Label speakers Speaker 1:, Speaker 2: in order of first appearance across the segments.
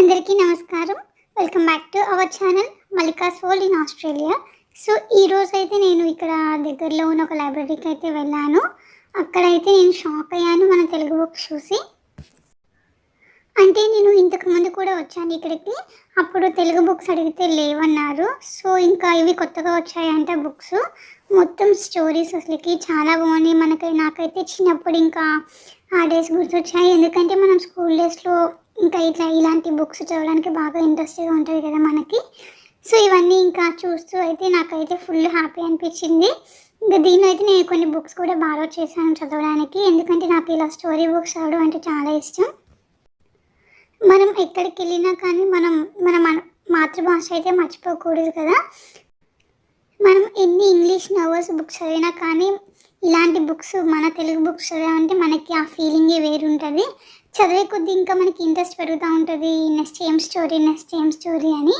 Speaker 1: అందరికీ నమస్కారం. Welcome back to our channel Mallika's world in Australia so ఈ రోజు అయితే నేను ఇక్కడ దగ్గరలో ఉన్న ఒక లైబ్రరీకి అయితే వెళ్ళాను. అక్కడైతే నేను షాక్ అయ్యాను మన తెలుగు బుక్స్ చూసి. అంటే నేను ఇంతకు ముందు కూడా వచ్చాను ఇక్కడికి. అప్పుడు తెలుగు బుక్స్ అడిగితే లేవన్నారు. సో ఇంకా ఇవి కొత్తగా వచ్చాయంట బుక్స్ మొత్తం స్టోరీస్ అసలుకి చాలా బాగున్నాయి. మనకి నాకైతే చిన్నప్పుడు ఇంకా ఆ డేస్ గుర్తొచ్చాయి ఎందుకంటే మనం స్కూల్ డేస్లో ఇంకా ఇట్లా ఇలాంటి బుక్స్ చదవడానికి బాగా ఇంట్రెస్ట్గా ఉంటుంది కదా మనకి. సో ఇవన్నీ ఇంకా చూస్తూ అయితే నాకైతే ఫుల్ హ్యాపీ అనిపించింది ఇంకా దీనిలో అయితే నేను కొన్ని బుక్స్ కూడా బాగా చేశాను చదవడానికి. ఎందుకంటే నాకు ఇలా స్టోరీ బుక్స్ చదవడం అంటే చాలా ఇష్టం. మనం ఎక్కడికి వెళ్ళినా కానీ మనం మన మాతృభాష అయితే మర్చిపోకూడదు కదా. మనం ఎన్ని ఇంగ్లీష్ నవల్స్ బుక్స్ చదివినా కానీ ఇలాంటి బుక్స్ మన తెలుగు బుక్స్ చదివామంటే మనకి ఆ ఫీలింగే వేరుంటుంది. చదివే కొద్దీ ఇంకా మనకి ఇంట్రెస్ట్ పెరుగుతూ ఉంటుంది. నెక్స్ట్ ఏం స్టోరీ నెక్స్ట్ ఏం స్టోరీ అని.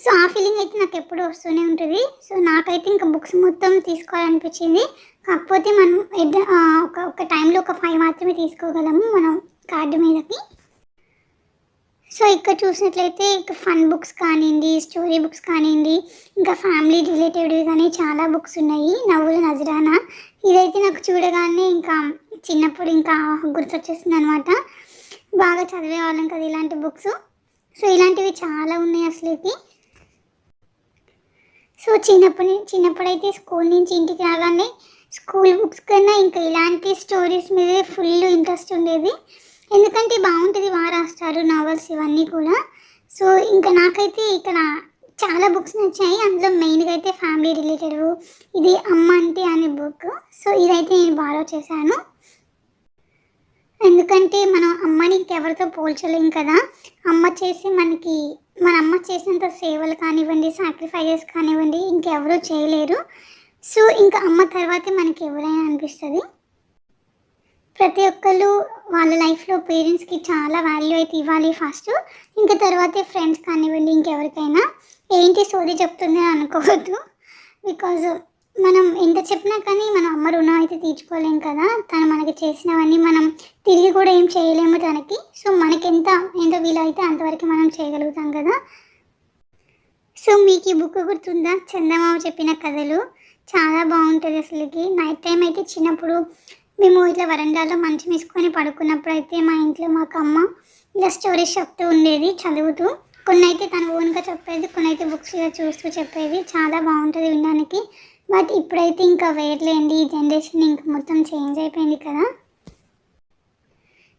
Speaker 1: సో ఆ ఫీలింగ్ అయితే నాకు ఎప్పుడూ వస్తూనే ఉంటుంది. సో నాకైతే ఇంకా బుక్స్ మొత్తం తీసుకోవాలనిపించింది. కాకపోతే మనం ఒక ఒక టైంలో ఒక ఫైవ్ మాత్రమే తీసుకోగలము మనం కార్డు మీదకి. సో ఇక్కడ చూసినట్లయితే ఇంకా ఫన్ బుక్స్ కానివ్వండి స్టోరీ బుక్స్ కానివ్వండి ఇంకా ఫ్యామిలీ రిలేటెడ్వి కానీ చాలా బుక్స్ ఉన్నాయి. నవ్వుల నజరానా. చూడగానే ఇంకా చిన్నప్పుడు ఇంకా గుర్తొచ్చేసింది అనమాట బాగా చదివేవాళ్ళం కదా ఇలాంటి బుక్స్. సో ఇలాంటివి చాలా ఉన్నాయి అసలుకి. సో చిన్నప్పటి చిన్నప్పుడైతే స్కూల్ నుంచి ఇంటికి రాగానే స్కూల్ బుక్స్ కన్నా ఇంకా ఇలాంటి స్టోరీస్ మీదే ఫుల్ ఇంట్రెస్ట్ ఉండేది. ఎందుకంటే బాగుంటుంది వారు రాస్తారు నావల్స్ ఇవన్నీ కూడా. సో ఇంకా నాకైతే ఇక్కడ చాలా బుక్స్ నచ్చాయి. అందులో మెయిన్గా అయితే ఫ్యామిలీ రిలేటెడ్ ఇది అమ్మ అంటే అనే బుక్. సో ఇదైతే నేను బాగా చేశాను. ఎందుకంటే మనం అమ్మని ఇంకెవరితో పోల్చలేం కదా. అమ్మ చేసి మనకి మన అమ్మ చేసినంత సేవలు కానివ్వండి సాక్రిఫైజెస్ కానివ్వండి ఇంకెవరూ చేయలేరు. సో ఇంకా అమ్మ తర్వాతే మనకి ఎవరైనా అనిపిస్తుంది. ప్రతి ఒక్కళ్ళు వాళ్ళ లైఫ్లో పేరెంట్స్కి చాలా వాల్యూ అయితే ఇవ్వాలి ఫస్ట్. ఇంకా తర్వాతే ఫ్రెండ్స్ కానివ్వండి ఇంకెవరికైనా. ఏంటి సోది చెప్తుంది అని అనుకోవద్దు. బికాజ్ మనం ఎంత చెప్పినా కానీ మన అమ్మ రుణం అయితే తీర్చుకోలేం కదా. తను మనకి చేసినవన్నీ మనం తిరిగి కూడా ఏం చేయలేము తనకి. సో మనకి ఎంత ఎంత వీలైతే అంతవరకు మనం చేయగలుగుతాం కదా. సో మీకు ఈ బుక్ గుర్తుందా? చందమామ చెప్పిన కథలు. చాలా బాగుంటుంది అసలుకి. నైట్ టైం అయితే చిన్నప్పుడు మేము ఇట్లా వరండాలో మంచం వేసుకొని పడుకున్నప్పుడు అయితే మా ఇంట్లో మాకు అమ్మ ఇలా స్టోరీస్ చెప్తూ ఉండేది చదువుతూ. కొన్ని అయితే తను ఓన్గా చెప్పేది కొన్ని అయితే బుక్స్ చూస్తూ చెప్పేది చాలా బాగుంటుంది వినడానికి. బట్ ఇప్పుడైతే ఇంకా వేర్లేండి ఈ జనరేషన్ ఇంకా మొత్తం చేంజ్ అయిపోయింది కదా.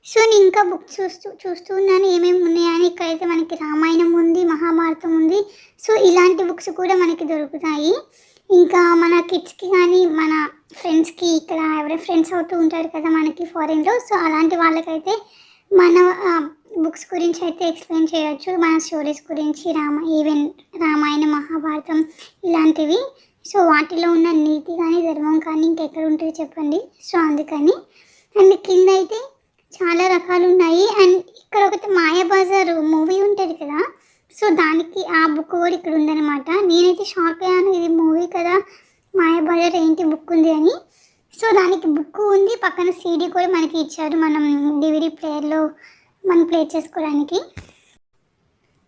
Speaker 1: సో నేను ఇంకా బుక్ చూస్తూ చూస్తూ ఉన్నాను ఏమేమి ఉన్నాయని. ఇక్కడైతే మనకి రామాయణం ఉంది మహాభారతం ఉంది. సో ఇలాంటి బుక్స్ కూడా మనకి దొరుకుతాయి. ఇంకా మన కిడ్స్కి కానీ మన ఫ్రెండ్స్కి ఇక్కడ ఎవరైనా ఫ్రెండ్స్ అవుతూ ఉంటారు కదా మనకి ఫారిన్లో సో అలాంటి వాళ్ళకైతే మన బుక్స్ గురించి అయితే ఎక్స్ప్లెయిన్ చేయొచ్చు. మన స్టోరీస్ గురించి రామ ఈవెన్ రామాయణ మహాభారతం ఇలాంటివి. సో వాటిలో ఉన్న నీతి కానీ ధర్మం కానీ ఇంకెక్కడ ఉంటుంది చెప్పండి? సో అందుకని. అండ్ కింద అయితే చాలా రకాలు ఉన్నాయి. అండ్ ఇక్కడ ఒకటి మాయాబజార్ మూవీ ఉంటుంది కదా. సో దానికి ఆ బుక్ కూడా ఇక్కడ ఉందన్నమాట. నేనైతే షాక్ అయ్యాను. ఇది మూవీ కదా. మాయాబజార్ ఏంటి బుక్ ఉంది అని. సో దానికి బుక్ ఉంది. పక్కన సీడీ కూడా మనకి ఇచ్చారు. మనం డివిడీ ప్లేయర్లో మనం ప్లే చేసుకోవడానికి.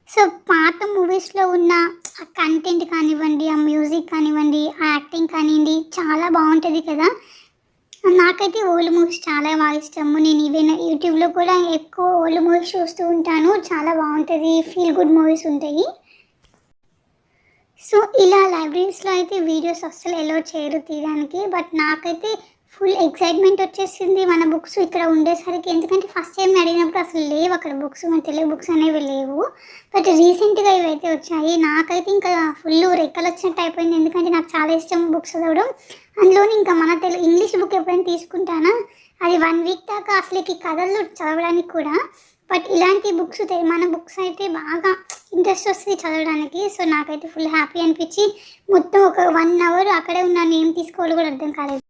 Speaker 1: సో పాత మూవీస్లో ఉన్న ఆ కంటెంట్ కానివ్వండి ఆ మ్యూజిక్ కానివ్వండి ఆ యాక్టింగ్ కానివ్వండి చాలా బాగుంటుంది కదా. నాకైతే ఓల్డ్ మూవీస్ చాలా బాగా ఇష్టము. నేను ఈవెన్ యూట్యూబ్లో కూడా ఎక్కువ ఓల్డ్ మూవీస్ చూస్తూ ఉంటాను. చాలా బాగుంటుంది. ఫీల్ గుడ్ మూవీస్ ఉంటాయి. సో ఇలా లైబ్రరీస్లో అయితే వీడియోస్ అస్సలు ఎలో చేయరు తీయడానికి. బట్ నాకైతే ఫుల్ ఎక్సైట్మెంట్ వచ్చేసింది మన బుక్స్ ఇక్కడ ఉండేసరికి. ఎందుకంటే ఫస్ట్ టైం అడిగినప్పుడు అసలు లేవు అక్కడ బుక్స్ మన తెలుగు బుక్స్ అనేవి లేవు. బట్ రీసెంట్గా ఇవైతే వచ్చాయి. నాకైతే ఇంకా ఫుల్ రెక్కలు వచ్చినట్టు అయిపోయింది. ఎందుకంటే నాకు చాలా ఇష్టం బుక్స్ చదవడం. అందులోని ఇంకా మన తెలుగు ఇంగ్లీష్ బుక్ ఎప్పుడైనా తీసుకుంటానా? అది వన్ వీక్ దాకా అసలు కథలు చదవడానికి కూడా. బట్ ఇలాంటి బుక్స్ మన బుక్స్ అయితే బాగా ఇంట్రెస్ట్ వస్తుంది చదవడానికి. సో నాకైతే ఫుల్ హ్యాపీ అనిపించి మొత్తం ఒక వన్ అవర్ అక్కడే ఉన్నాను ఏం తీసుకోవాలో కూడా అర్థం కాలేదు.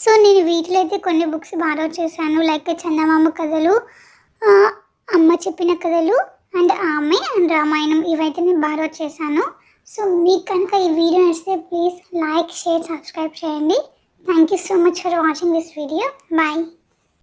Speaker 1: సో నేను వీటిలో అయితే కొన్ని బుక్స్ బాగా చేశాను. లైక్ చందమామ కథలు అమ్మ చెప్పిన కథలు అండ్ ఆమె అండ్ రామాయణం ఇవైతే నేను బాగా చేశాను. సో మీకు కనుక ఈ వీడియో నచ్చితే ప్లీజ్ లైక్ షేర్ సబ్స్క్రైబ్ చేయండి. Thank you so much for watching this video. Bye.